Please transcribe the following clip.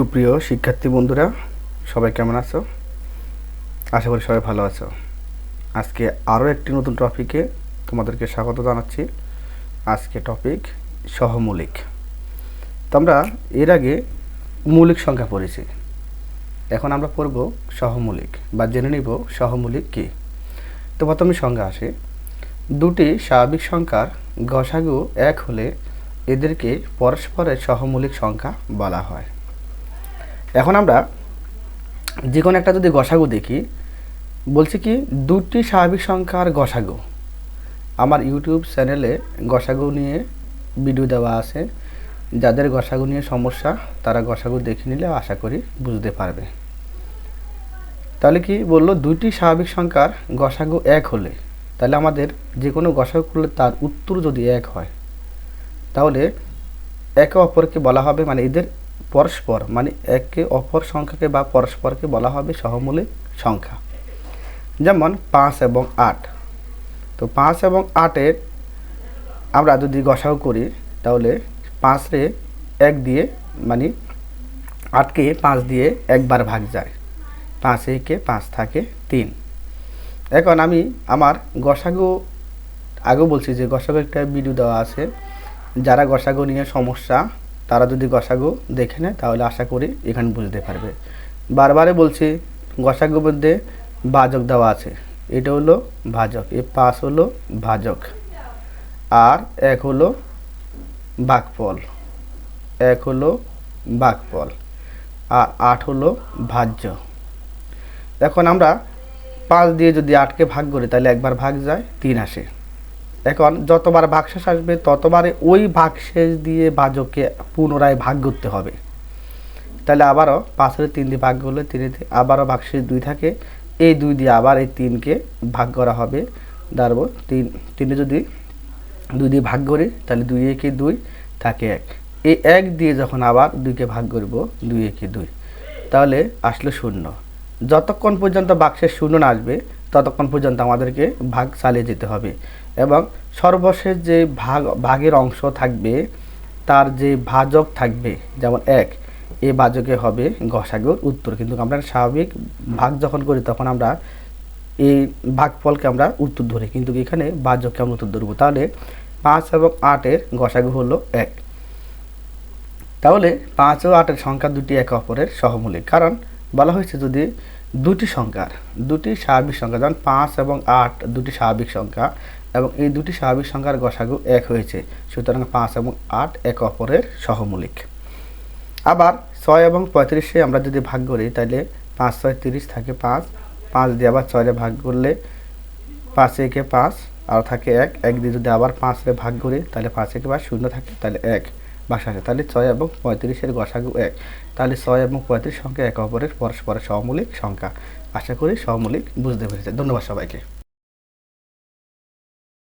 সুপ্রিয় শিক্ষার্থী বন্ধুরা, সবাই কেমন আছো? আশা করি সবাই ভালো আছো। আজকে আরও একটি নতুন টপিকে তোমাদেরকে স্বাগত জানাচ্ছি। আজকে টপিক সহমৌলিক। তো আমরা এর আগে মৌলিক সংখ্যা পড়েছি। এখন আমরা পড়ব সহমৌলিক বা জেনে নিব সহমৌলিক কী। তো প্রথমে সংজ্ঞা আসে, দুটি স্বাভাবিক সংখ্যার গসাগু এক হলে এদেরকে পরস্পরের সহমৌলিক সংখ্যা বলা হয়। এখন আমরা যে কোনো একটা যদি গসাগু দেখি, বলছি কি, দুটি স্বাভাবিক সংখ্যার গসাগু। আমার ইউটিউব চ্যানেলে গসাগু নিয়ে ভিডিও দেওয়া আছে। যাদের গসাগু নিয়ে সমস্যা, তারা গসাগু দেখে নিলে আশা করি বুঝতে পারবে। তাহলে কি বলল দুইটি স্বাভাবিক সংখ্যার গসাগু এক হলে, তাহলে আমাদের যে কোনো গসাগু করলে তার উত্তর যদি এক হয়, তাহলে একে অপরকে বলা হবে মানে এদের পরস্পর মানে একে অপর সংখ্যাকে বা পরস্পরকে বলা হবে সহমূলিক সংখ্যা। যেমন পাঁচ এবং আট। তো পাঁচ এবং আটের আমরা যদি গসাও করি, তাহলে পাঁচ রে এক দিয়ে মানে আটকে পাঁচ দিয়ে একবার ভাগ যায়। পাঁচ একে পাঁচ থাকে তিন। এখন আমি আমার গসাগু, আগেও বলছি যে গসাগু একটা ভিডিও দেওয়া আছে। যারা গসাগু নিয়ে সমস্যা তারা যদি গসাগু দেখে নেয়, তাহলে আশা করি এখানে বুঝতে পারবে। বারবারে বলছি গসাগুর মধ্যে ভাজক দেওয়া আছে। এটা হলো ভাজক, এ পাঁচ হলো ভাজক, আর এক হলো বাকফল, এক হলো বাকফল, আর আট হলো ভাজ্য। এখন আমরা পাঁচ দিয়ে যদি আটকে ভাগ করি, তাহলে একবার ভাগ যায় তিন আসে। এখন যতবার ভাগশেষ আসবে ততবারে ওই ভাগশেষ দিয়ে ভাজককে পুনরায় ভাগ করতে হবে। তাহলে আবারও পাঁচের তিন দিয়ে ভাগ করলে তিনে আবারও ভাগশেষ দুই থাকে। এই দুই দিয়ে আবার এই তিনকে ভাগ করা হবে। দাঁড়াবো তিন, তিনে যদি দুই দিয়ে ভাগ করি, তাহলে দুই একে দুই থাকে এক। এই এক দিয়ে যখন আবার দুইকে ভাগ করব, দুই একে দুই। তাহলে আসলো শূন্য। যতক্ষণ পর্যন্ত বাক্সের শূন্য না আসবে ততক্ষণ পর্যন্ত আমাদেরকে ভাগ চালিয়ে যেতে হবে এবং সর্বশেষ যে ভাগ, ভাগের অংশ থাকবে, তার যে ভাজক থাকবে, যেমন এক, এ ভাজকে হবে গসাগুর উত্তর। কিন্তু আমরা স্বাভাবিক ভাগ যখন করি, তখন আমরা এই ভাগফলকে আমরা উত্তর ধরি। কিন্তু এখানে ভাজককে আমরা উত্তর ধরবো। তাহলে পাঁচ এবং আটের গসাগু হলো এক। তাহলে পাঁচ ও আটের সংখ্যা দুটি একে অপরের সহমূলিক। কারণ বলা হয়েছে যদি দুটি সংখ্যার দুটি স্বাভাবিক সংখ্যা, যেমন পাঁচ এবং আট, দুটি স্বাভাবিক সংখ্যা এবং এই দুটি স্বাভাবিক সংখ্যার গসাগু এক হয়েছে, সুতরাং পাঁচ এবং আট এক অপরের সহমূলিক। আবার ছয় এবং পঁয়ত্রিশে আমরা যদি ভাগ করি তাহলে পাঁচ, ছয়, তিরিশ থাকে পাঁচ পাঁচ দিয়ে আবার ছয়রে ভাগ করলে পাঁচ একে পাঁচ, আর থাকে এক এক দিয়ে যদি আবার পাঁচরে ভাগ করি তাহলে পাঁচ একে বা শূন্য থাকে তাহলে এক। বাসা আছে। তাহলে ছয় এবং পঁয়ত্রিশের গসাগু এক। তাহলে ছয় এবং পঁয়ত্রিশ সংখ্যা একে অপরের পরস্পরের সমূলিক সংখ্যা। আশা করি সমূলিক বুঝতে পেরেছে ধন্যবাদ সবাইকে।